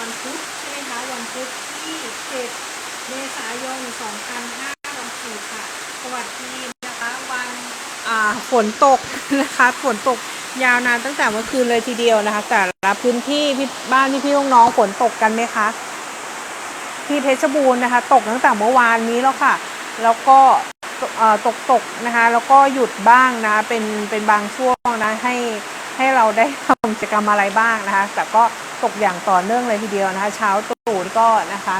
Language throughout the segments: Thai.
วันพุธใช่ไหมคะวันพุธที่7เมษายน2564ค่ะ สวัสดีนะคะวันฝนตกนะคะฝนตกยาวนานตั้งแต่เมื่อคืนเลยทีเดียวนะคะ แต่ละพื้นที่พี่บ้านพี่พี่น้องฝนตกกันไหมคะที่เพชรบูรณ์นะคะ ตกตั้งแต่เมื่อวานนี้แล้วค่ะ แล้วก็ตกตกนะคะ แล้วก็หยุดบ้างนะเป็นเป็นบางช่วงนะให้ให้เราได้ทำกิจกรรมอะไรบ้างนะคะ แต่ก็ ตกอย่างต่อเนื่องเลยทีเดียวนะคะ เช้าตรู่ก็นะคะ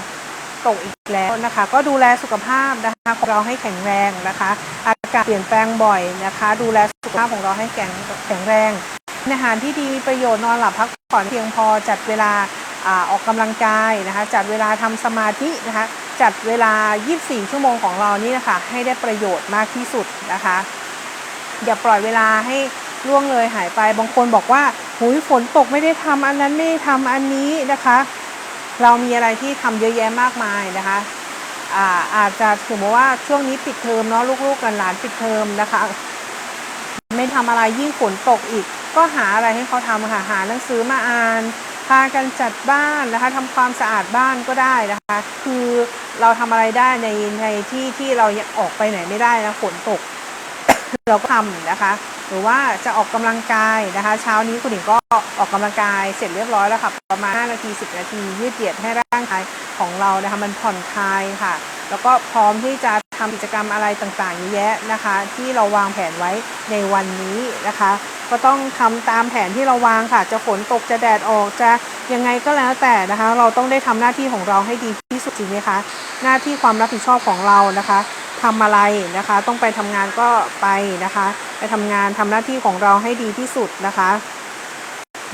ตกอีกแล้วนะคะ ก็ดูแลสุขภาพนะคะของเราให้แข็งแรงนะคะ อากาศเปลี่ยนแปลงบ่อยนะคะ ดูแลสุขภาพของเราให้แข็งแข็งแรงอาหารที่ดีมีประโยชน์นอนหลับพักผ่อนเพียงพอจัดเวลาอ่าออกกำลังกายนะคะ จัดเวลาทำสมาธินะคะ จัดเวลา 24 ชั่วโมงของเรานี่นะคะ ให้ได้ประโยชน์มากที่สุดนะคะ อย่าปล่อยเวลาให้ล่วงเลยหายไปบางคนบอกว่า หุยฝนตกไม่ได้ทำอันนั้นไม่ได้ทำอันนี้นะคะ เรามีอะไรที่ทำเยอะแยะมากมายนะคะอ่าอาจจะสมมติว่าช่วงนี้ปิดเทอมเนาะลูกๆกันหลานปิดเทอมนะคะ ไม่ทำอะไรยิ่งฝนตกอีก ก็หาอะไรให้เขาทำค่ะหาหนังสือมาอ่านพากันจัดบ้านนะคะทำความสะอาดบ้านก็ได้นะคะ คือเราทำอะไรได้ในในที่ที่เราออกไปไหนไม่ได้นะฝนตก เราก็ทำนะคะ หรือว่าจะออกกำลังกายนะคะ เช้านี้คุณหญิงก็ออกกำลังกายเสร็จเรียบร้อยแล้วค่ะ ประมาณ 5 นาที 10 นาที ยืดเหยียดให้ร่างกายของเรานะคะมันผ่อนคลายค่ะ แล้วก็พร้อมที่จะทำกิจกรรมอะไรต่างๆเยอะแยะนะคะ ที่เราวางแผนไว้ในวันนี้นะคะ ก็ต้องทำตามแผนที่เราวางค่ะ จะฝนตกจะแดดออกจะยังไงก็แล้วแต่นะคะ เราต้องได้ทำหน้าที่ของเราให้ดีที่สุดจริงไหมคะ หน้าที่ความรับผิดชอบของเรานะคะ ทำอะไรนะคะ ต้องไปทำงานก็ไปนะคะ ไปทำงานทำหน้าที่ของเราให้ดีที่สุดนะคะ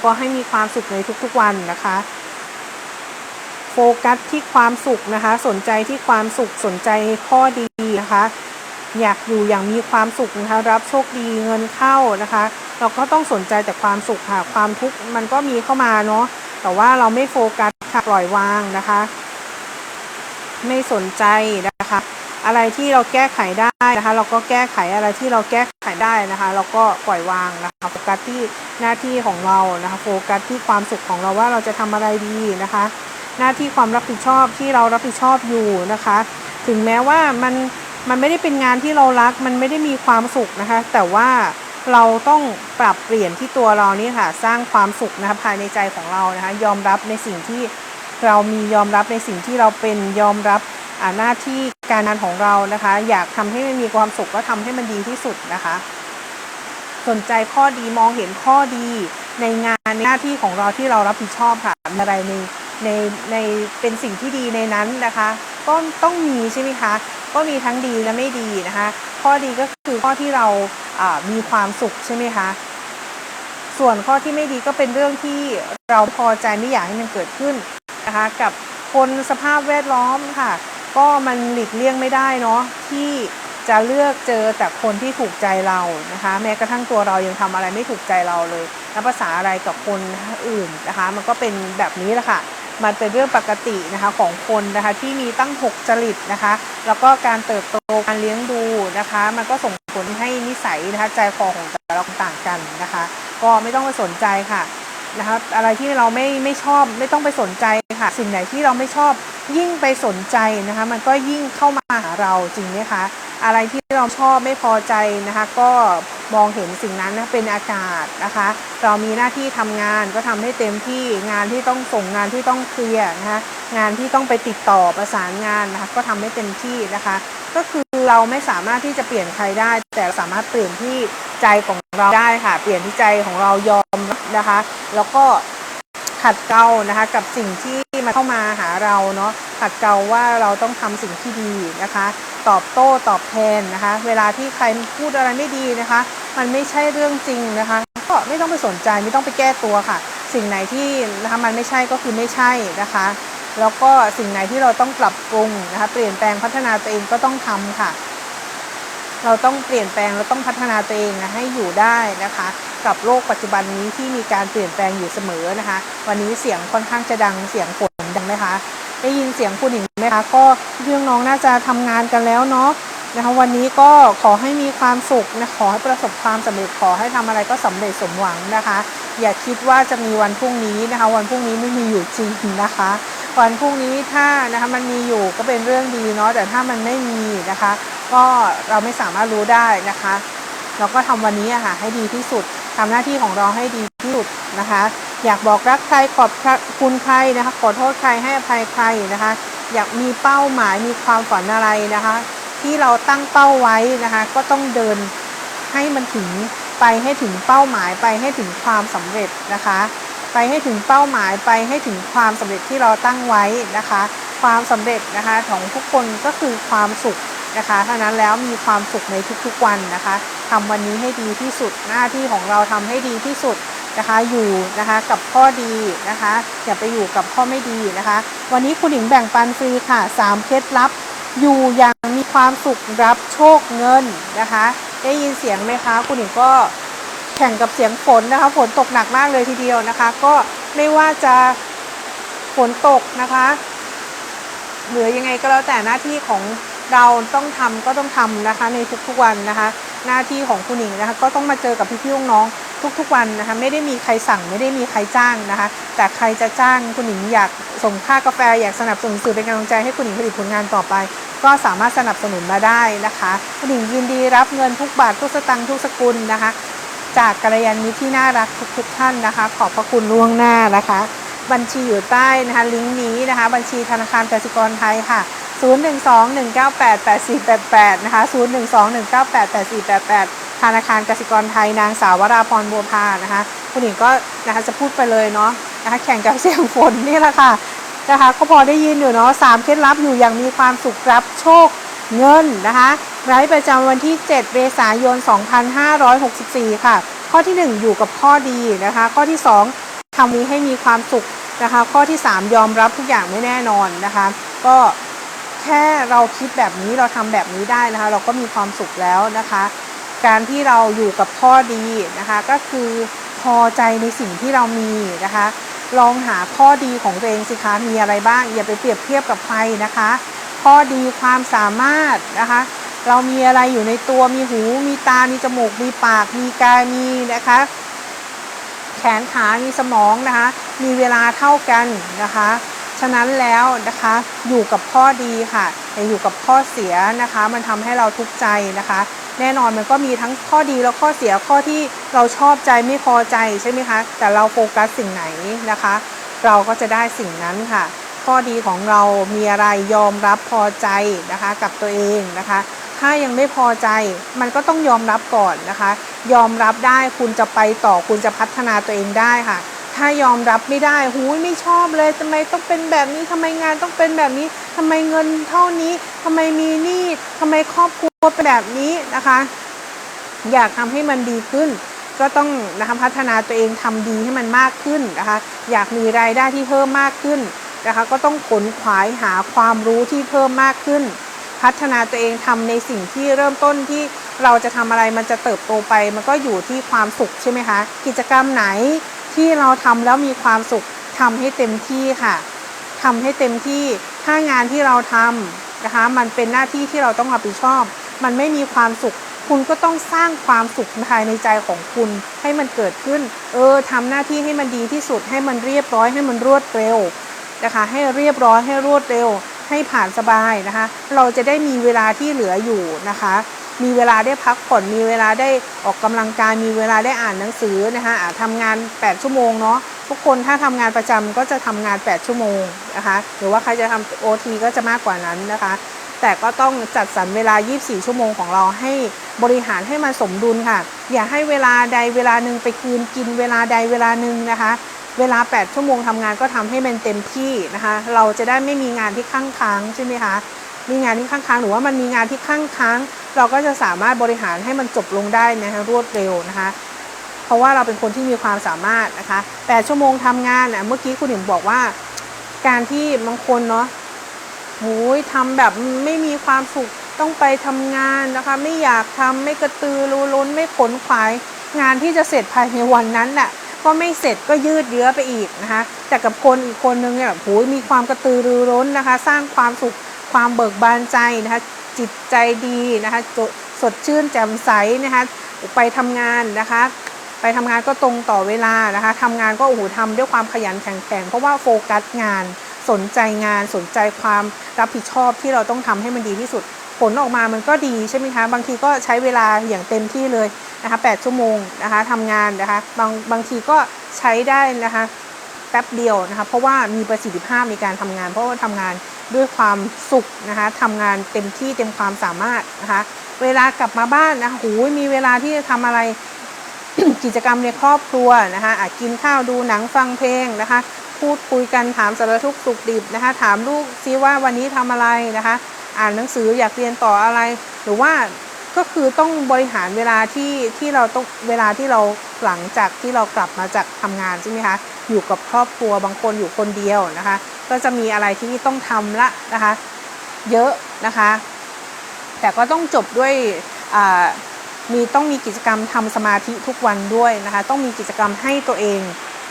ก็ให้มีความสุขในทุกๆวันนะคะโฟกัสที่ความสุขนะคะ สนใจที่ความสุขสนใจข้อดีนะคะ อยากอยู่อย่างมีความสุขนะคะ รับโชคดีเงินเข้านะคะ เราก็ต้องสนใจแต่ความสุขค่ะ ความทุกข์มันก็มีเข้ามาเนาะแต่ว่าเราไม่โฟกัสค่ะปล่อยวางนะคะ ไม่สนใจนะคะ อะไรที่เราแก้ไขได้นะคะ เราก็แก้ไขอะไรที่เราแก้ไขได้นะคะ เราก็ปล่อยวางนะคะโฟกัสที่หน้าที่ของเรานะคะ โฟกัสที่ความสุขของเราว่าเราจะทำอะไรดีนะคะ หน้าที่ความรับผิดชอบที่เรารับผิดชอบอยู่นะคะ ถึงแม้ว่ามันมันไม่ได้เป็นงานที่เรารัก มันไม่ได้มีความสุขนะคะ แต่ว่าเราต้องปรับเปลี่ยนที่ตัวเรานี่ค่ะ สร้างความสุขนะคะภายในใจของเรานะคะ ยอมรับในสิ่งที่เรามียอมรับในสิ่งที่เราเป็นยอมรับ หน้าที่การงานของเรานะคะ อยากทำให้มันมีความสุขก็ทำให้มันดีที่สุดนะคะ สนใจข้อดีมองเห็นข้อดีในงานในหน้าที่ของเราที่เรารับผิดชอบค่ะอะไรในในในเป็นสิ่งที่ดีในนั้นนะคะ ก็ต้องมีใช่ไหมคะ ก็มีทั้งดีและไม่ดีนะคะ ข้อดีก็คือข้อที่เรามีความสุขใช่ไหมคะส่วนข้อที่ไม่ดีก็เป็นเรื่องที่เราพอใจไม่อยากให้มันเกิดขึ้นนะคะ กับคนสภาพแวดล้อมค่ะ ก็มันหลีกเลี่ยงไม่ได้เนาะที่จะเลือกเจอแต่คนที่ถูกใจเรานะคะ แม้กระทั่งตัวเรายังทำอะไรไม่ถูกใจเราเลยนับภาษาอะไรกับคนอื่นนะคะ มันก็เป็นแบบนี้แหละค่ะมันเป็นเรื่องปกตินะคะของคนนะคะที่มีตั้ง 6 จริตนะคะ แล้วก็การเติบโตการเลี้ยงดูนะคะ มันก็ส่งผลให้นิสัยนะคะใจคอของแต่ละคนต่างกันนะคะ ก็ไม่ต้องไปสนใจค่ะ นะคะอะไรที่เราไม่ไม่ชอบไม่ต้องไปสนใจค่ะ สิ่งไหนที่เราไม่ชอบยิ่งไปสนใจนะคะ มันก็ยิ่งเข้ามาหาเราจริงไหมคะ อะไรที่เราชอบไม่พอใจนะคะ ก็มองเห็นสิ่งนั้นนะเป็นอากาศนะคะ เรามีหน้าที่ทำงานก็ทำให้เต็มที่งานที่ต้องส่งงานที่ต้องเคลียร์นะคะงานที่ต้องไปติดต่อประสานงานนะคะก็ทำให้เต็มที่นะคะ ก็คือเราไม่สามารถที่จะเปลี่ยนใครได้ แต่สามารถเปลี่ยนที่ใจของเราได้ค่ะ เปลี่ยนที่ใจของเรายอม นะคะ แล้วก็ขัดเกลานะคะกับสิ่งที่มาเข้ามาหาเราเนาะขัดเกลาว่าเราต้องทำสิ่งที่ดีนะคะ ตอบโต้ตอบแทนนะคะ เวลาที่ใครพูดอะไรไม่ดีนะคะ มันไม่ใช่เรื่องจริงนะคะ ก็ไม่ต้องไปสนใจไม่ต้องไปแก้ตัวค่ะ สิ่งไหนที่นะคะมันไม่ใช่ก็คือไม่ใช่นะคะ แล้วก็สิ่งไหนที่เราต้องปรับปรุงนะคะ เปลี่ยนแปลงพัฒนาตัวเองก็ต้องทำค่ะ เราต้องเปลี่ยนแปลงเราต้องพัฒนาตัวเองนะให้อยู่ได้นะคะ กับโลกปัจจุบันนี้ที่มีการเปลี่ยนแปลงอยู่เสมอนะคะ วันนี้เสียงค่อนข้างจะดังเสียงฝนดังไหมคะได้ยินเสียงคุณหญิงไหมคะก็เรื่องน้องน่าจะทำงานกันแล้วเนาะนะคะวันนี้ก็ขอให้มีความสุขนะขอให้ประสบความสำเร็จขอให้ทำอะไรก็สำเร็จสมหวังนะคะ อย่าคิดว่าจะมีวันพรุ่งนี้นะคะ วันพรุ่งนี้ไม่มีอยู่จริงนะคะ วันพรุ่งนี้ถ้านะคะมันมีอยู่ก็เป็นเรื่องดีเนาะแต่ถ้ามันไม่มีนะคะ ก็เราไม่สามารถรู้ได้นะคะ เราก็ทำวันนี้อะค่ะให้ดีที่สุดทำหน้าที่ของเราให้ดีที่สุดนะคะ อยากบอกรักใครขอบคุณใครนะคะ ขอโทษใครให้อภัยใครนะคะ อยากมีเป้าหมายมีความฝันอะไรนะคะ ที่เราตั้งเป้าไว้นะคะ ก็ต้องเดินให้มันถึงไปให้ถึงเป้าหมายไปให้ถึงความสำเร็จนะคะ ไปให้ถึงเป้าหมายไปให้ถึงความสำเร็จที่เราตั้งไว้นะคะ ความสำเร็จนะคะของทุกคนก็คือความสุข นะคะเท่านั้นแล้วมีความสุขในทุกๆวันนะคะทำวันนี้ให้ดีที่สุดหน้าที่ของเราทำให้ดีที่สุดนะคะอยู่นะคะกับข้อดีนะคะอย่าไปอยู่กับข้อไม่ดีนะคะ วันนี้คุณหญิงแบ่งปันฟรีค่ะ3เคล็ดลับ อยู่อย่างมีความสุขรับโชคเงินนะคะ ได้ยินเสียงไหมคะ คุณหญิงก็แข่งกับเสียงฝนนะคะฝนตกหนักมากเลยทีเดียวนะคะ ก็ไม่ว่าจะฝนตกนะคะ หรือยังไงก็แล้วแต่หน้าที่ของ เราต้องทำก็ต้องทำนะคะ ในทุกๆวันนะคะ หน้าที่ของคุณหญิงนะคะ ก็ต้องมาเจอกับพี่ๆน้องๆทุกๆวันนะคะ ไม่ได้มีใครสั่งไม่ได้มีใครจ้างนะคะ แต่ใครจะจ้างคุณหญิงอยากส่งค่ากาแฟอยากสนับสนุนสื่อเป็นกำลังใจให้คุณหญิงผลิตผลงานต่อไป ก็สามารถสนับสนุนมาได้นะคะคุณหญิงยินดีรับเงินทุกบาททุกสตังค์ทุกสกุลนะคะ จากกัลยาณมิตรที่น่ารักทุกๆท่านนะคะ ขอบพระคุณล่วงหน้านะคะ บัญชีอยู่ใต้นะคะลิงก์นี้นะคะ บัญชีธนาคารกสิกรไทยค่ะ 012-198-8488 นะคะ 012-198-8488 ธนาคารกสิกรไทยนางสาววราพรบัวพานะคะ คุณหญิงก็นะคะจะพูดไปเลยเนาะนะคะแข่งกับเสียงฝนนี่แหละค่ะนะคะก็พอได้ยินอยู่เนาะสามเคล็ดลับอยู่อย่างมีความสุขรับโชคเงินนะคะไร้ประจำวันที่ 7 เมษายน 2564 ค่ะ ข้อที่ 1 อยู่กับข้อดีนะคะ ข้อที่ 2ทำนี้ให้มีความสุขนะคะ ข้อที่ 3 ยอมรับทุกอย่างไม่แน่นอนนะคะ ก็ แค่เราคิดแบบนี้เราทำแบบนี้ได้นะคะ เราก็มีความสุขแล้วนะคะ การที่เราอยู่กับข้อดีนะคะ ก็คือพอใจในสิ่งที่เรามีนะคะ ลองหาข้อดีของตัวเองสิคะมีอะไรบ้าง อย่าไปเปรียบเทียบกับใครนะคะ ข้อดีความสามารถนะคะ เรามีอะไรอยู่ในตัวมีหู มีตา มีจมูก มีปาก มีกาย มีนะคะ แขนขา มีสมองนะคะ มีเวลาเท่ากันนะคะ ฉะนั้นแล้วนะคะอยู่กับข้อดีค่ะแต่อยู่กับข้อเสียนะคะ มันทำให้เราทุกข์ใจนะคะ แน่นอนมันก็มีทั้งข้อดีแล้วข้อเสียข้อที่เราชอบใจไม่พอใจใช่ไหมคะแต่เราโฟกัสสิ่งไหนนะคะ เราก็จะได้สิ่งนั้นค่ะ ข้อดีของเรามีอะไรยอมรับพอใจนะคะ กับตัวเองนะคะถ้ายังไม่พอใจมันก็ต้องยอมรับก่อนนะคะ ยอมรับได้คุณจะไปต่อคุณจะพัฒนาตัวเองได้ค่ะ ถ้ายอมรับไม่ได้หูยไม่ชอบเลยทำไมต้องเป็นแบบนี้ทำไมงานต้องเป็นแบบนี้ทำไมเงินเท่านี้ทำไมมีหนี้ทำไมครอบครัวเป็นแบบนี้นะคะ อยากทำให้มันดีขึ้น ก็ต้องนะคะพัฒนาตัวเองทำดีให้มันมากขึ้นนะคะ อยากมีรายได้ที่เพิ่มมากขึ้นนะคะ ก็ต้องขนขวายหาความรู้ที่เพิ่มมากขึ้น พัฒนาตัวเองทำในสิ่งที่เริ่มต้นที่เราจะทำอะไรมันจะเติบโตไป มันก็อยู่ที่ความสุขใช่ไหมคะ กิจกรรมไหน ที่เราทำแล้วมีความสุขทำให้เต็มที่ค่ะทำให้เต็มที่ถ้างานที่เราทำนะคะ มันเป็นหน้าที่ที่เราต้องรับผิดชอบ มันไม่มีความสุข คุณก็ต้องสร้างความสุขภายในใจของคุณให้มันเกิดขึ้น เออทำหน้าที่ให้มันดีที่สุด ให้มันเรียบร้อย ให้มันรวดเร็วนะคะ ให้เรียบร้อยให้รวดเร็ว ให้ผ่านสบายนะคะ เราจะได้มีเวลาที่เหลืออยู่นะคะ มีเวลาได้พักผ่อนมีเวลาได้ออกกำลังกายมีเวลาได้อ่านหนังสือนะคะทำงาน 8 ชั่วโมงเนาะทุกคนถ้าทำงานประจำก็จะทำงาน 8 ชั่วโมงนะคะหรือว่าใครจะทำโอทีก็จะมากกว่านั้นนะคะ แต่ก็ต้องจัดสรรเวลา 24 ชั่วโมงของเราให้บริหารให้มันสมดุลค่ะ อย่าให้เวลาใดเวลาหนึ่งไปคืนกินเวลาใดเวลาหนึ่งนะคะเวลา 8 ชั่วโมงทำงานก็ทำให้มันเต็มที่นะคะ เราจะได้ไม่มีงานที่ข้างค้างใช่ไหมคะ มีงานที่ข้างค้างหรือว่ามันมีงานที่ข้างค้าง เราก็จะสามารถบริหารให้มันจบลงได้นะคะรวดเร็วนะคะ เพราะว่าเราเป็นคนที่มีความสามารถนะคะ8ชั่วโมงทำงานน่ะเมื่อกี้คุณหญิงบอกว่า การที่บางคนเนาะโอ้ยทำแบบไม่มีความสุขต้องไปทำงานนะคะ ไม่อยากทำไม่กระตือรือร้นไม่ขนขวายงานที่จะเสร็จภายในวันนั้นน่ะก็ไม่เสร็จก็ยืดเยื้อไปอีกนะคะแต่กับคนอีกคนนึงเนี่ยโอ้ยมีความกระตือรือร้นนะคะ สร้างความสุขความเบิกบานใจนะคะ จิตใจดีนะคะสดชื่นแจ่มใสนะคะไปทำงานนะคะ ไปทำงานก็ตรงต่อเวลานะคะทำงานก็โอ้โหทำด้วยความขยันแข็งแกร่งเพราะว่าโฟกัสงานสนใจงานสนใจความรับผิดชอบที่เราต้องทำให้มันดีที่สุด ผลออกมามันก็ดีใช่ไหมคะ บางทีก็ใช้เวลาอย่างเต็มที่เลยนะคะ8ชั่วโมงนะคะทำงานนะคะบางบางทีก็ใช้ได้นะคะแป๊บเดียวนะคะเพราะว่ามีประสิทธิภาพในการทำงาน เพราะว่าทำงาน ด้วยความสุขนะคะทำงานเต็มที่เต็มความสามารถนะคะ เวลากลับมาบ้านนะคะโอ้ยมีเวลาที่จะทำอะไรกิจกรรมในครอบครัวนะคะอะกินข้าวดูหนังฟังเพลงนะคะ พูดคุยกันถามสารทุกข์สุขดิบนะคะ ถามลูกซิว่าวันนี้ทำอะไรนะคะ อ่านหนังสืออยากเรียนต่ออะไร หรือว่าก็คือต้องบริหารเวลาที่ที่เราต้องเวลาที่เราหลังจากที่เรากลับมาจากทำงานใช่ไหมคะอยู่กับครอบครัวบางคนอยู่คนเดียวนะคะ ก็จะมีอะไรที่ต้องทำละนะคะ เยอะนะคะ แต่ก็ต้องจบด้วยมีต้องมีกิจกรรมทำสมาธิทุกวันด้วยนะคะ ต้องมีกิจกรรมให้ตัวเอง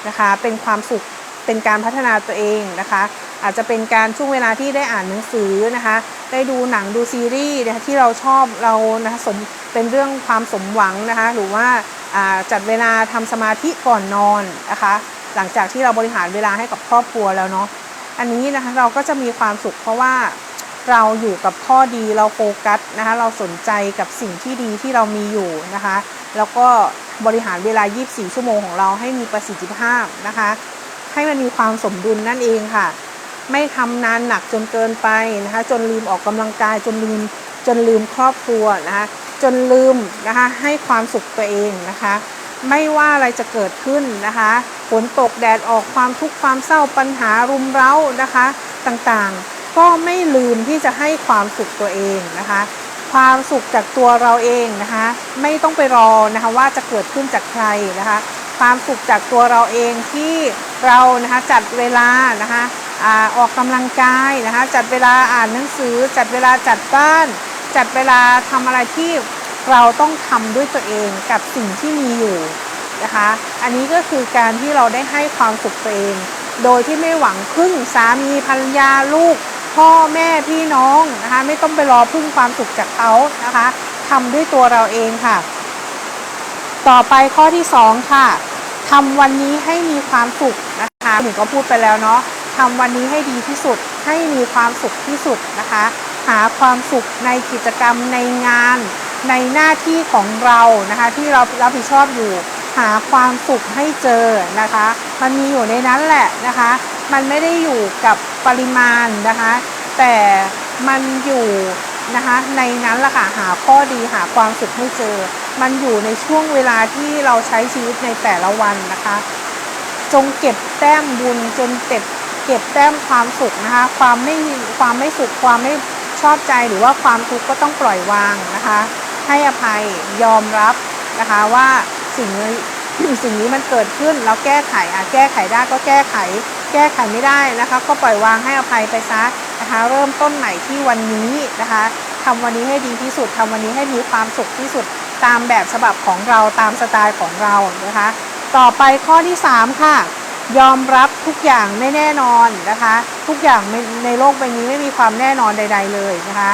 นะคะ เป็นความสุขเป็นการพัฒนาตัวเองนะคะ อาจจะเป็นการช่วงเวลาที่ได้อ่านหนังสือนะคะ ได้ดูหนังดูซีรีส์นะคะที่เราชอบเรานะคะสมเป็นเรื่องความสมหวังนะคะ หรือว่าอ่าจัดเวลาทำสมาธิก่อนนอนนะคะ หลังจากที่เราบริหารเวลาให้กับครอบครัวแล้วเนาะ อันนี้นะคะเราก็จะมีความสุขเพราะว่าเราอยู่กับข้อดีเราโฟกัสนะคะเราสนใจกับสิ่งที่ดีที่เรามีอยู่นะคะ แล้วก็บริหารเวลา 24 ชั่วโมงของเราให้มีประสิทธิภาพนะคะ ให้มันมีความสมดุลนั่นเองค่ะ ไม่ทำนานหนักจนเกินไปนะคะ จนลืมออกกำลังกายจนลืมจนลืมครอบครัวนะคะ จนลืมนะคะให้ความสุขตัวเองนะคะ ไม่ว่าอะไรจะเกิดขึ้นนะคะฝนตกแดดออกความทุกข์ความเศร้าปัญหารุมเร้านะคะต่างๆ ก็ไม่ลืมที่จะให้ความสุขตัวเองนะคะ ความสุขจากตัวเราเองนะคะ ไม่ต้องไปรอนะคะว่าจะเกิดขึ้นจากใครนะคะ ความสุขจากตัวเราเองที่เรานะคะจัดเวลานะคะอออกกำลังกายนะคะ จัดเวลาอ่านหนังสือ จัดเวลาจัดบ้าน จัดเวลาทำอะไรที่ เราต้องทำด้วยตัวเองกับสิ่งที่มีอยู่นะคะ อันนี้ก็คือการที่เราได้ให้ความสุขตัวเอง โดยที่ไม่หวังพึ่งสามีภรรยาลูก พ่อแม่พี่น้องนะคะ ไม่ต้องไปรอพึ่งความสุขจากเขานะคะทำด้วยตัวเราเองค่ะ ต่อไปข้อที่ 2 ค่ะทำวันนี้ให้มีความสุขนะคะหนึ่งก็พูดไปแล้วเนาะทำวันนี้ให้ดีที่สุด ให้มีความสุขที่สุดนะคะ หาความสุขในกิจกรรมในงาน ในหน้าที่ของเรานะคะ ที่เรารับผิดชอบอยู่หาความสุขให้เจอนะคะ มันมีอยู่ในนั้นแหละนะคะ มันไม่ได้อยู่กับปริมาณนะคะ แต่มันอยู่นะคะในนั้นแหละค่ะหาข้อดีหาความสุขให้เจอ มันอยู่ในช่วงเวลาที่เราใช้ชีวิตในแต่ละวันนะคะ จงเก็บแต้มบุญจนเก็บเก็บแต้มความสุขนะคะ ความไม่ความไม่สุขความไม่ชอบใจหรือว่าความทุกข์ก็ต้องปล่อยวางนะคะ ให้อภัยยอมรับนะคะว่าสิ่งนี้สิ่งนี้มันเกิดขึ้นแล้วแก้ไขอะแก้ไขได้ก็แก้ไข แก้ไขไม่ได้นะคะ ก็ปล่อยวางให้อภัยไปซะนะคะ เริ่มต้นใหม่ที่วันนี้นะคะทำวันนี้ให้ดีที่สุดทำวันนี้ให้มีความสุขที่สุดตามแบบฉบับของเราตามสไตล์ของเรานะคะ ต่อไปข้อที่ 3 ค่ะ ยอมรับทุกอย่างไม่แน่นอนนะคะ ทุกอย่างในโลกใบนี้ไม่มีความแน่นอนใด ๆ เลยนะคะ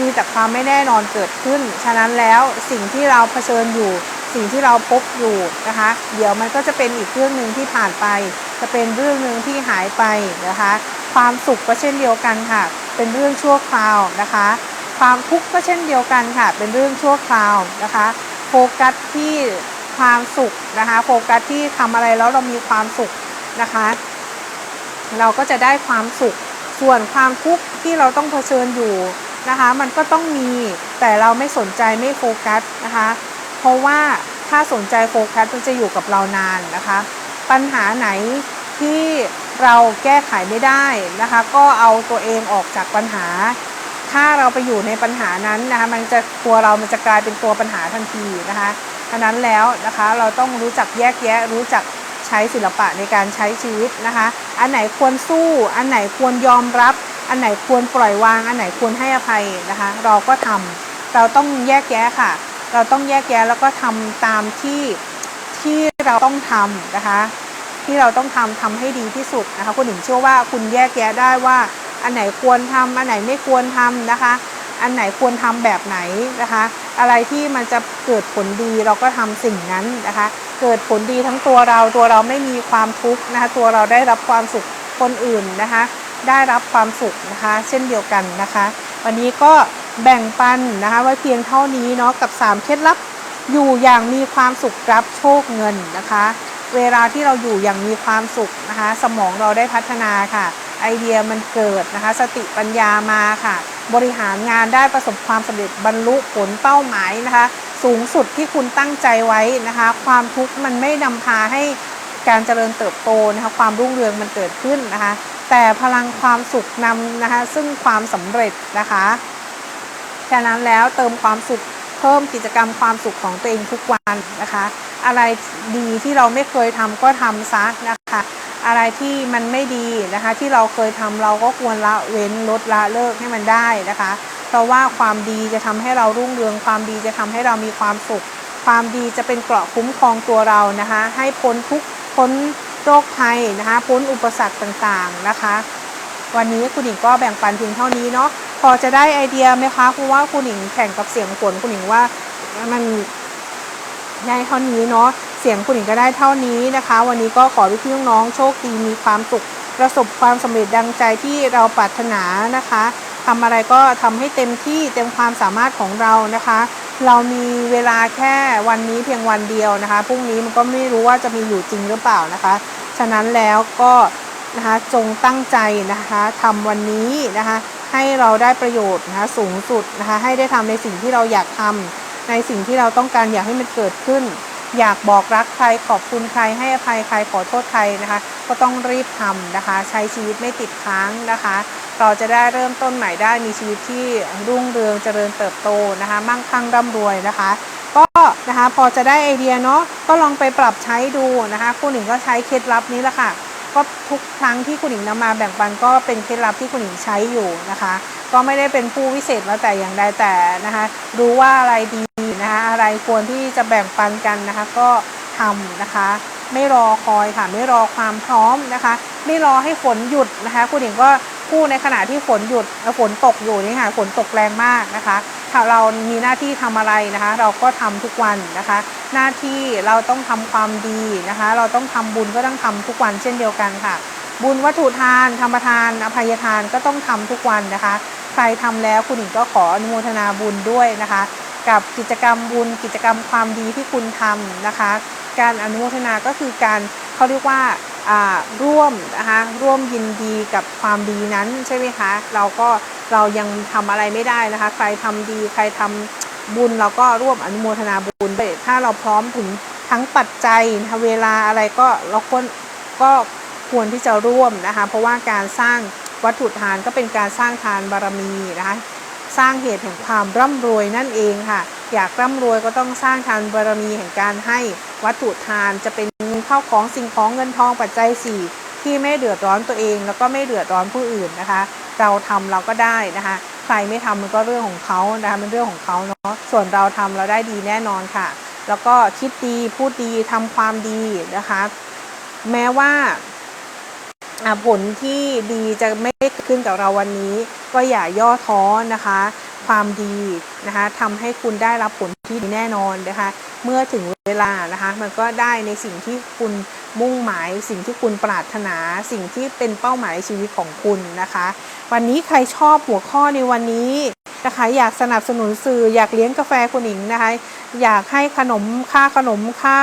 มีแต่ความไม่แน่นอนเกิดขึ้น ฉะนั้นแล้วสิ่งที่เราเผชิญอยู่ สิ่งที่เราพบอยู่นะคะ เดี๋ยวมันก็จะเป็นอีกเรื่องหนึ่งที่ผ่านไป จะเป็นเรื่องหนึ่งที่หายไปนะคะ ความสุขก็เช่นเดียวกันค่ะ เป็นเรื่องชั่วคราวนะคะ ความทุกข์ก็เช่นเดียวกันค่ะ เป็นเรื่องชั่วคราวนะคะ โฟกัสที่ความสุขนะคะ โฟกัสที่ทำอะไรแล้วเรามีความสุขนะคะ เราก็จะได้ความสุข ส่วนความทุกข์ที่เราต้องเผชิญอยู่ นะคะ มันก็ต้องมีแต่เราไม่สนใจไม่โฟกัสนะคะ เพราะว่าถ้าสนใจโฟกัสมันจะอยู่กับเรานานนะคะ ปัญหาไหนที่เราแก้ไขไม่ได้นะคะ ก็เอาตัวเองออกจากปัญหา ถ้าเราไปอยู่ในปัญหานั้นนะคะ มันจะตัวเรามันจะกลายเป็นตัวปัญหาทันทีนะคะฉะนั้นแล้วนะคะเราต้องรู้จักแยกแยะรู้จักใช้ศิลปะในการใช้ชีวิตนะคะ อันไหนควรสู้ อันไหนควรยอมรับ อันไหนควรปล่อยวาง อันไหนควรให้อภัยนะคะ เราก็ทำเราต้องแยกแยะค่ะ เราต้องแยกแยะแล้วก็ทำตามที่ที่เราต้องทำนะคะ ที่เราต้องทำทำให้ดีที่สุดนะคะคุณหญิงเชื่อว่าคุณแยกแยะได้ว่า อันไหนควรทำอันไหนไม่ควรทำนะคะ อันไหนควรทำแบบไหนนะคะ อะไรที่มันจะเกิดผลดีเราก็ทำสิ่งนั้นนะคะ เกิดผลดีทั้งตัวเราตัวเราไม่มีความทุกข์นะคะตัวเราได้รับความสุขคนอื่นนะคะ ได้รับความสุขนะคะ เช่นเดียวกันนะคะ วันนี้ก็แบ่งปันนะคะ ไว้เพียงเท่านี้เนาะกับ 3 เคล็ดลับอยู่อย่างมีความสุขรับโชคเงินนะคะ เวลาที่เราอยู่อย่างมีความสุขนะคะ สมองเราได้พัฒนาค่ะ ไอเดียมันเกิดนะคะ สติปัญญามาค่ะ บริหารงานได้ประสบความสำเร็จบรรลุผลเป้าหมายนะคะ สูงสุดที่คุณตั้งใจไว้นะคะ ความทุกข์มันไม่นำพาให้การเจริญเติบโตนะคะ ความรุ่งเรืองมันเกิดขึ้นนะคะ แต่พลังความสุขนำนะคะ ซึ่งความสำเร็จนะคะ ฉะนั้นแล้วเติมความสุขเพิ่มกิจกรรมความสุขของตัวเองทุกวันนะคะ อะไรดีที่เราไม่เคยทำก็ทำซะนะคะ อะไรที่มันไม่ดีนะคะ ที่เราเคยทำเราก็ควรละเว้นลดละเลิกให้มันได้นะคะ เพราะว่าความดีจะทำให้เรารุ่งเรืองความดีจะทำให้เรามีความสุข ความดีจะเป็นเกราะคุ้มครองตัวเรานะคะ ให้พ้นทุกพ้น โรคภัยนะคะพ้นอุปสรรคต่างๆนะคะ วันนี้คุณหญิงก็แบ่งปันเพียงเท่านี้เนาะพอจะได้ไอเดียไหมคะเพราะว่าคุณหญิงแข่งกับเสียงฝนคุณหญิงว่ามันได้เท่านี้เนาะเสียงคุณหญิงก็ได้เท่านี้นะคะ วันนี้ก็ขอพี่น้องโชคดีมีความสุขประสบความสำเร็จดังใจที่เราปรารถนานะคะ ทำอะไรก็ทำให้เต็มที่เต็มความสามารถของเรานะคะ เรามีเวลาแค่วันนี้เพียงวันเดียวนะคะพรุ่งนี้มันก็ไม่รู้ว่าจะมีอยู่จริงหรือเปล่านะคะ ฉะนั้นแล้วก็นะคะจงตั้งใจนะคะทำวันนี้นะคะ ให้เราได้ประโยชน์นะคะสูงสุดนะคะ ให้ได้ทำในสิ่งที่เราอยากทำในสิ่งที่เราต้องการอยากให้มันเกิดขึ้น อยากบอกรักใครขอบคุณใครให้อภัยใครขอโทษใครนะคะ ก็ต้องรีบทำนะคะ ใช้ชีวิตไม่ติดค้างนะคะ เราจะได้เริ่มต้นใหม่ได้มีชีวิตที่รุ่งเรืองเจริญเติบโตนะคะ มั่งคั่งร่ำรวยนะคะ ก็นะคะพอจะได้ไอเดียเนาะก็ลองไปปรับใช้ดูนะคะคุณหญิงก็ใช้เคล็ดลับนี้แหละค่ะก็ทุกครั้งที่คุณหญิงนำมาแบ่งปันก็เป็นเคล็ดลับที่คุณหญิงใช้อยู่นะคะ ก็ไม่ได้เป็นผู้วิเศษมาแต่อย่างใดแต่นะคะ รู้ว่าอะไรดี นะคะอะไรควรที่จะแบ่งปันกันนะคะก็ทำนะคะ ไม่รอคอยค่ะไม่รอความพร้อมนะคะ ไม่รอให้ฝนหยุดนะคะคุณหญิงก็พูดในขณะที่ฝนหยุดฝนตกอยู่นี่ค่ะฝนตกแรงมากนะคะถ้าเรามีหน้าที่ทำอะไรนะคะ เราก็ทำทุกวันนะคะ หน้าที่เราต้องทำความดีนะคะ เราต้องทำบุญก็ต้องทำทุกวันเช่นเดียวกันค่ะ บุญวัตถุทานธรรมทาน อภัยทานก็ต้องทำทุกวันนะคะ ใครทำแล้วคุณหญิงก็ขออนุโมทนาบุญด้วยนะคะ กับกิจกรรมบุญกิจกรรมความดีที่คุณทำนะคะ การอนุโมทนาก็คือการเขาเรียกว่าร่วมนะคะร่วมยินดีกับความดีนั้นใช่ไหมคะเราก็เรายังทำอะไรไม่ได้นะคะ ใครทำดีใครทำบุญเราก็ร่วมอนุโมทนาบุญไปถ้าเราพร้อมถึงทั้งปัจจัยเวลาอะไรก็เราควรก็ควรที่จะร่วมนะคะ เพราะว่าการสร้างวัตถุทานก็เป็นการสร้างทานบารมีนะคะ สร้างเหตุแห่งความร่ำรวยนั่นเองค่ะ อยากร่ำรวยก็ต้องสร้างทานบารมีแห่งการให้วัตถุทานจะเป็นเข้าของสิ่งของเงินทองปัจจัยสี่ที่ไม่เดือดร้อนตัวเอง แล้วก็ไม่เดือดร้อนผู้อื่นนะคะ เราทำเราก็ได้นะคะใครไม่ทำมันก็เรื่องของเขานะคะเป็นเรื่องของเขาเนาะส่วนเราทำเราได้ดีแน่นอนค่ะ แล้วก็คิดดีพูดดีทำความดีนะคะ แม้ว่าผลที่ดีจะไม่เกิดขึ้นกับเราวันนี้ ก็อย่าย่อท้อนะคะ ความดีนะคะทำให้คุณได้รับผลที่ดีแน่นอนนะคะ เมื่อถึงเวลานะคะ มันก็ได้ในสิ่งที่คุณมุ่งหมาย สิ่งที่คุณปรารถนา สิ่งที่เป็นเป้าหมายชีวิตของคุณนะคะ วันนี้ใครชอบหัวข้อในวันนี้นะคะอยากสนับสนุนสื่ออยากเลี้ยงกาแฟคุณหญิงนะคะอยากให้ขนมค่าขนมค่า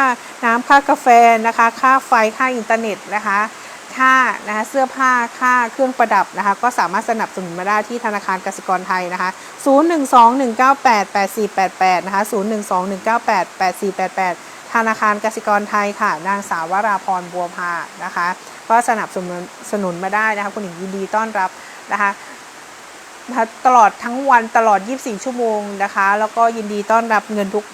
น้ำค่ากาแฟนะคะ ค่าไฟค่าอินเทอร์เน็ตนะคะ ค่านะคะเสื้อผ้าค่าเครื่องประดับนะคะก็สามารถสนับสนุนมาได้ที่ธนาคารกสิกรไทยนะคะ 0121988488 นะคะ 0121988488 ธนาคารกสิกรไทยค่ะ นางสาววราพรบัวพานะคะ ก็สนับสนุนสนุนมาได้นะคะคุณหญิงยินดีต้อนรับนะคะตลอดทั้งวันตลอด 24 ชั่วโมงนะคะ แล้วก็ยินดีต้อนรับเงินทุก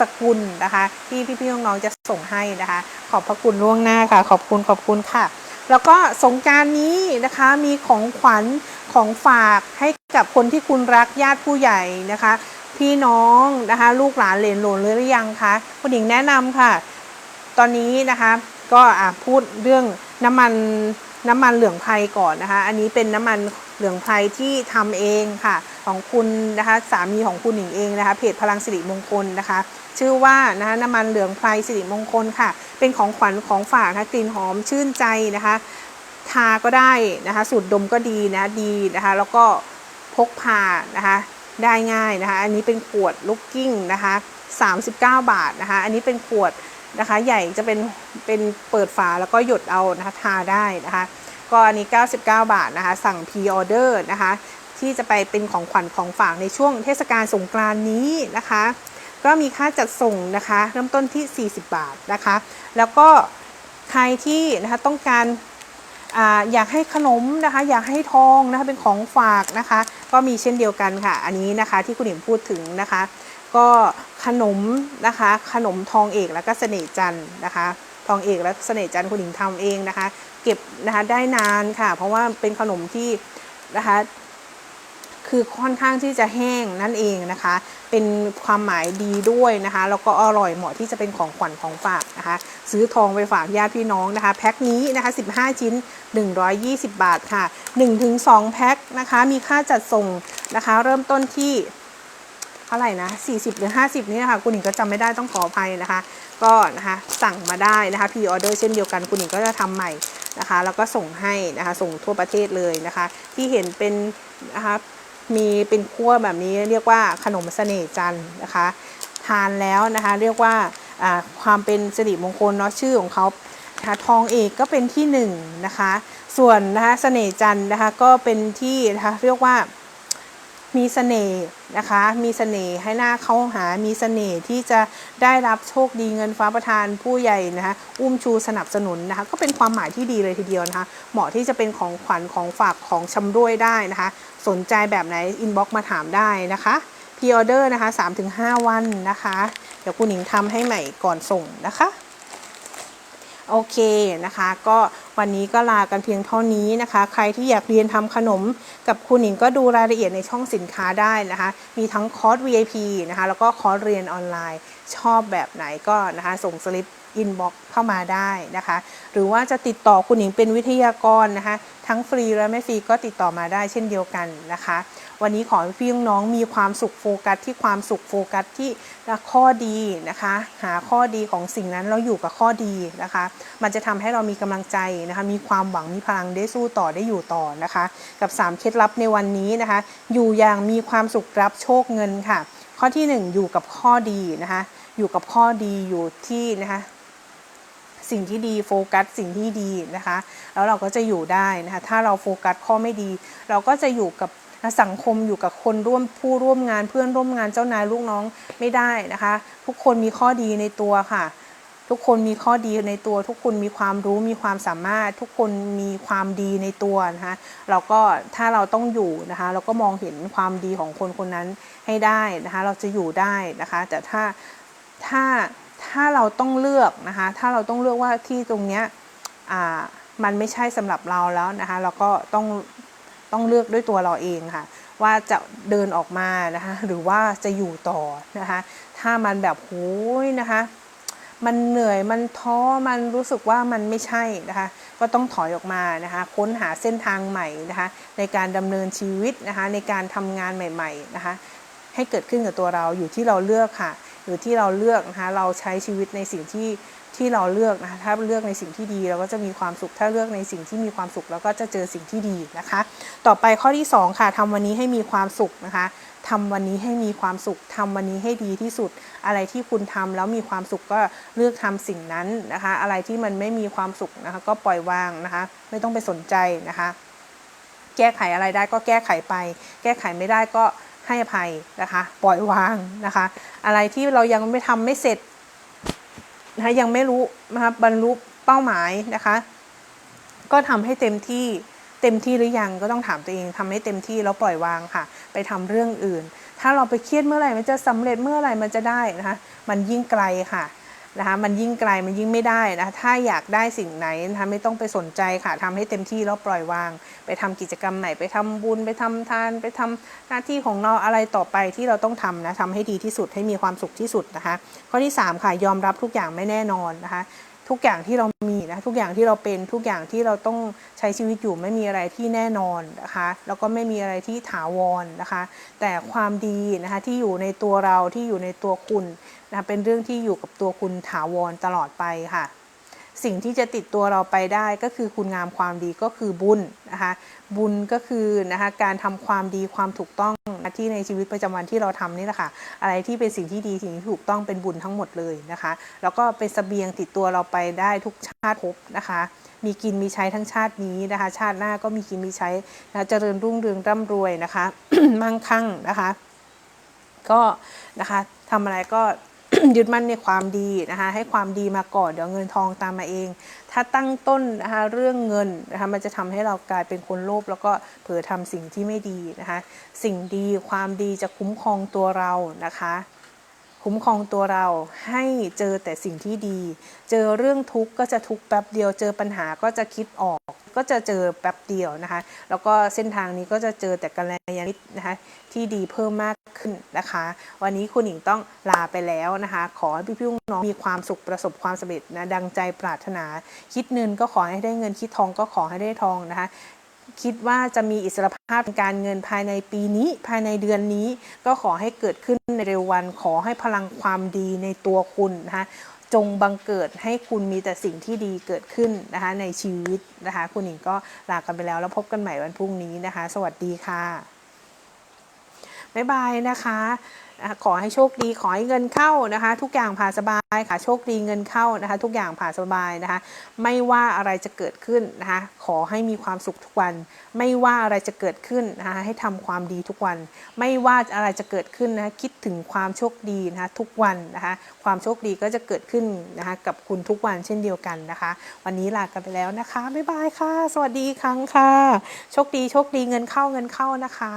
สกุลนะคะ ที่พี่ๆน้องๆจะส่งให้นะคะ ขอบพระคุณล่วงหน้าค่ะ ขอบคุณขอบคุณค่ะ แล้วก็สงการนี้นะคะมีของขวัญของฝากให้กับคนที่คุณรักญาติผู้ใหญ่นะคะ พี่น้องนะคะลูกหลานเหลนหลนเลยหรือยังคะคุณหญิงแนะนำค่ะ ตอนนี้นะคะก็พูดเรื่องน้ำมันน้ำมันเหลืองไพรก่อนนะคะ อันนี้เป็นน้ำมันเหลืองไพรที่ทำเองค่ะ ของคุณนะคะสามีของคุณหญิงเองนะคะเพจพลังสิริมงคลนะคะ ชื่อว่านะคะน้ำมันเหลืองไพรสิริมงคลค่ะ เป็นของขวัญของฝากนะคะกลิ่นหอมชื่นใจนะคะ ทาก็ได้นะคะสูตรดมก็ดีนะดีนะคะ แล้วก็พกพานะคะได้ง่ายนะคะ อันนี้เป็นขวดลูกกิ้งนะคะ39 บาทนะคะ อันนี้เป็นขวดนะคะใหญ่จะเป็นเป็นเปิดฝาแล้วก็หยดเอานะคะทาได้นะคะ ก็อันนี้ 99 บาทนะคะ สั่งพรีออเดอร์นะคะ ที่จะไปเป็นของขวัญของฝากในช่วงเทศกาลสงกรานนี้นะคะ ก็มีค่าจัดส่งนะคะเริ่มต้นที่ 40 บาทนะคะ แล้วก็ใครที่นะคะต้องการออยากให้ขนมนะคะ อยากให้ทองนะคะเป็นของฝากนะคะ ก็มีเช่นเดียวกันค่ะ อันนี้นะคะที่คุณหญิงพูดถึงนะคะ ก็ขนมนะคะ ขนมทองเอกแล้วก็เสน่จันนะคะ ทองเอกและเสน่จันคุณหญิงทำเองนะคะ เก็บนะคะได้นานค่ะ เพราะว่าเป็นขนมที่นะคะคือค่อนข้างที่จะแห้งนั่นเองนะคะ เป็นความหมายดีด้วยนะคะ แล้วก็อร่อยเหมาะที่จะเป็นของขวัญของฝากนะคะ ซื้อทองไปฝากญาติพี่น้องนะคะ แพ็คนี้นะคะ 15 ชิ้น 120 บาทค่ะ 1-2 แพ็คนะคะ มีค่าจัดส่งนะคะ เริ่มต้นที่เท่าไหร่นะ 40 หรือ 50 นี่นะคะคุณหญิงก็จำไม่ได้ต้องขออภัยนะคะ ก็นะคะสั่งมาได้นะคะพีออเดอร์เช่นเดียวกันคุณหญิงก็จะทำใหม่นะคะ แล้วก็ส่งให้นะคะ ส่งทั่วประเทศเลยนะคะ ที่เห็นเป็นนะคะ มีเป็นคั่วแบบนี้เรียกว่าขนมเสน่ห์จันทร์นะคะ ทานแล้วนะคะเรียกว่าความเป็นสิริมงคลเนาะชื่อของเขาทองเอกก็เป็นที่หนึ่งนะคะ ส่วนนะคะเสน่ห์จันทร์นะคะก็เป็นที่นะคะเรียกว่ามีเสน่ห์นะคะ มีเสน่ห์ให้หน้าเข้าหา มีเสน่ห์ที่จะได้รับโชคดีเงินฟ้าประทานผู้ใหญ่นะคะ อุ้มชูสนับสนุนนะคะ ก็เป็นความหมายที่ดีเลยทีเดียวนะคะ เหมาะที่จะเป็นของขวัญของฝากของชำรวยได้นะคะ สนใจแบบไหนอินบ็อกมาถามได้นะคะพีออเดอร์นะคะ 3-5 วันนะคะ เดี๋ยวคุณหญิงทำให้ใหม่ก่อนส่งนะคะ โอเคนะคะ ก็วันนี้ก็ลากันเพียงเท่านี้นะคะ ใครที่อยากเรียนทำขนมกับคุณหญิงก็ดูรายละเอียดในช่องสินค้าได้นะคะ มีทั้งคอร์ส VIP นะคะ แล้วก็คอร์สเรียนออนไลน์ ชอบแบบไหนก็นะคะ ส่งสลิป อินบ็อกเข้ามาได้นะคะ หรือว่าจะติดต่อคุณหญิงเป็นวิทยากรนะคะ ทั้งฟรีและไม่ฟรีก็ติดต่อมาได้เช่นเดียวกันนะคะ วันนี้ขอให้พี่น้องมีความสุขโฟกัสที่ความสุขโฟกัสที่ข้อดีนะคะ หาข้อดีของสิ่งนั้นเราอยู่กับข้อดีนะคะ มันจะทำให้เรามีกำลังใจนะคะ มีความหวังมีพลังได้สู้ต่อได้อยู่ต่อนะคะ กับ 3 เคล็ดลับในวันนี้นะคะ อยู่อย่างมีความสุขรับโชคเงินค่ะ ข้อทีหนึ่1 อยู่กับข้อดีนะคะอยู่กับข้อดีอยู่ที่นะคะ สิ่งที่ดีโฟกัสสิ่งที่ดีนะคะ แล้วเราก็จะอยู่ได้นะคะ ถ้าเราโฟกัสข้อไม่ดี เราก็จะอยู่กับสังคมอยู่กับคนร่วมผู้ร่วมงานเพื่อนร่วมงานเจ้านายลูกน้องไม่ได้นะคะ ทุกคนมีข้อดีในตัวค่ะ ทุกคนมีข้อดีในตัว ทุกคนมีความรู้มีความสามารถ ทุกคนมีความดีในตัวนะคะเราก็ถ้าเราต้องอยู่นะคะ เราก็มองเห็นความดีของคนคนนั้นให้ได้นะคะ เราจะอยู่ได้นะคะ แต่ถ้าถ้า ถ้าเราต้องเลือกนะคะ ถ้าเราต้องเลือกว่าที่ตรงเนี้ยมันไม่ใช่สำหรับเราแล้วนะคะ เราก็ต้องต้องเลือกด้วยตัวเราเองค่ะ ว่าจะเดินออกมานะคะ หรือว่าจะอยู่ต่อนะคะ ถ้ามันแบบโอ้ยนะคะ มันเหนื่อยมันท้อมันรู้สึกว่ามันไม่ใช่นะคะ ก็ต้องถอยออกมานะคะ ค้นหาเส้นทางใหม่นะคะ ในการดำเนินชีวิตนะคะ ในการทำงานใหม่ ๆนะคะ ให้เกิดขึ้นกับตัวเราอยู่ที่เราเลือกค่ะ อยู่ที่เราเลือกนะคะเราใช้ชีวิตในสิ่งที่ที่เราเลือกนะคะถ้าเลือกในสิ่งที่ดีเราก็จะมีความสุข ถ้าเลือกในสิ่งที่มีความสุขเราก็จะเจอสิ่งที่ดีนะคะ ต่อไปข้อที่ 2 ค่ะทำวันนี้ให้มีความสุขนะคะทำวันนี้ให้มีความสุขทำวันนี้ให้ดีที่สุด อะไรที่คุณทำแล้วมีความสุขก็เลือกทำสิ่งนั้นนะคะ อะไรที่มันไม่มีความสุขนะคะ ก็ปล่อยวางนะคะ ไม่ต้องไปสนใจนะคะ แก้ไขอะไรได้ก็แก้ไขไป แก้ไขไม่ได้ก็ ให้อภัยนะคะ ปล่อยวางนะคะ อะไรที่เรายังไม่ทำไม่เสร็จนะคะยังไม่รู้นะคะบรรลุเป้าหมายนะคะ ก็ทำให้เต็มที่เต็มที่หรือยังก็ต้องถามตัวเองทำให้เต็มที่แล้วปล่อยวางค่ะ ไปทำเรื่องอื่น ถ้าเราไปเครียดเมื่อไหร่มันจะสำเร็จเมื่อไหร่มันจะได้นะคะ มันยิ่งไกลค่ะ นะคะมันยิ่งไกลมันยิ่งไม่ได้นะคะถ้าอยากได้สิ่งไหนนะคะไม่ต้องไปสนใจค่ะทำให้เต็มที่แล้วปล่อยวาง ไปทำกิจกรรมไหนไปทำบุญไปทำทาน ไปทำหน้าที่ของเราอะไรต่อไปที่เราต้องทำนะทำให้ดีที่สุดให้มีความสุขที่สุดนะคะ ข้อที่ 3 ค่ะยอมรับทุกอย่างไม่แน่นอนนะคะทุกอย่างที่เรามีนะทุกอย่างที่เราเป็นทุกอย่างที่เราต้องใช้ชีวิตอยู่ไม่มีอะไรที่แน่นอนนะคะแล้วก็ไม่มีอะไรที่ถาวรนะคะ แต่ความดีนะคะที่อยู่ในตัวเราที่อยู่ในตัวคุณ นะคะเป็นเรื่องที่อยู่กับตัวคุณถาวรตลอดไปค่ะ สิ่งที่จะติดตัวเราไปได้ก็คือคุณงามความดีก็คือบุญนะคะบุญก็คือนะคะการทำความดีความถูกต้องที่ในชีวิตประจำวันที่เราทำนี่แหละค่ะอะไรที่เป็นสิ่งที่ดีสิ่งที่ถูกต้องเป็นบุญทั้งหมดเลยนะคะ แล้วก็เป็นเสบียงติดตัวเราไปได้ทุกชาติภพนะคะ มีกินมีใช้ทั้งชาตินี้นะคะ ชาติหน้าก็มีกินมีใช้นะเจริญรุ่งเรืองร่ำรวยนะคะ มั่งคั่งนะคะ ก็นะคะทำอะไรก็ ยึดมั่นในความดีนะคะให้ความดีมาก่อนเดี๋ยวเงินทองตามมาเอง ถ้าตั้งต้นนะคะเรื่องเงินนะคะมันจะทำให้เรากลายเป็นคนโลภแล้วก็เผลอทำสิ่งที่ไม่ดีนะคะสิ่งดีความดีจะคุ้มครองตัวเรานะคะ คุ้มครองตัวเราให้เจอแต่สิ่งที่ดี เจอเรื่องทุกข์ก็จะทุกข์แป๊บเดียว เจอปัญหาก็จะคิดออก ก็จะเจอแป๊บเดียวนะคะ แล้วก็เส้นทางนี้ก็จะเจอแต่กัลยาณมิตรนะคะที่ดีเพิ่มมากขึ้นนะคะ วันนี้คุณหญิงต้องลาไปแล้วนะคะ ขอให้พี่ๆน้องมีความสุขประสบความสำเร็จนะดังใจปรารถนา คิดเงินก็ขอให้ได้เงินคิดทองก็ขอให้ได้ทองนะคะ คิดว่าจะมีอิสรภาพการเงินภายในปีนี้ภายในเดือนนี้ ก็ขอให้เกิดขึ้นในเร็ววัน ขอให้พลังความดีในตัวคุณนะคะจงบังเกิดให้คุณมีแต่สิ่งที่ดีเกิดขึ้นนะคะในชีวิตนะคะ คุณหญิงก็ลากันไปแล้วแล้วพบกันใหม่วันพรุ่งนี้นะคะ สวัสดีค่ะบ๊ายบายนะคะ อะขอให้โชคดีขอให้เงินเข้านะคะ ทุกอย่างผ่านสบายค่ะโชคดีเงินเข้านะคะ ทุกอย่างผ่านสบายนะคะ ไม่ว่าอะไรจะเกิดขึ้นนะคะ ขอให้มีความสุขทุกวัน ไม่ว่าอะไรจะเกิดขึ้นนะคะให้ทำความดีทุกวัน ไม่ว่าอะไรจะเกิดขึ้นนะคะคิดถึงความโชคดีนะคะทุกวันนะคะ ความโชคดีก็จะเกิดขึ้นนะคะกับคุณทุกวันเช่นเดียวกันนะคะ วันนี้ลากันไปแล้วนะคะบ๊ายบายค่ะ สวัสดีครั้งค่ะโชคดีโชคดีเงินเข้าเงินเข้านะคะ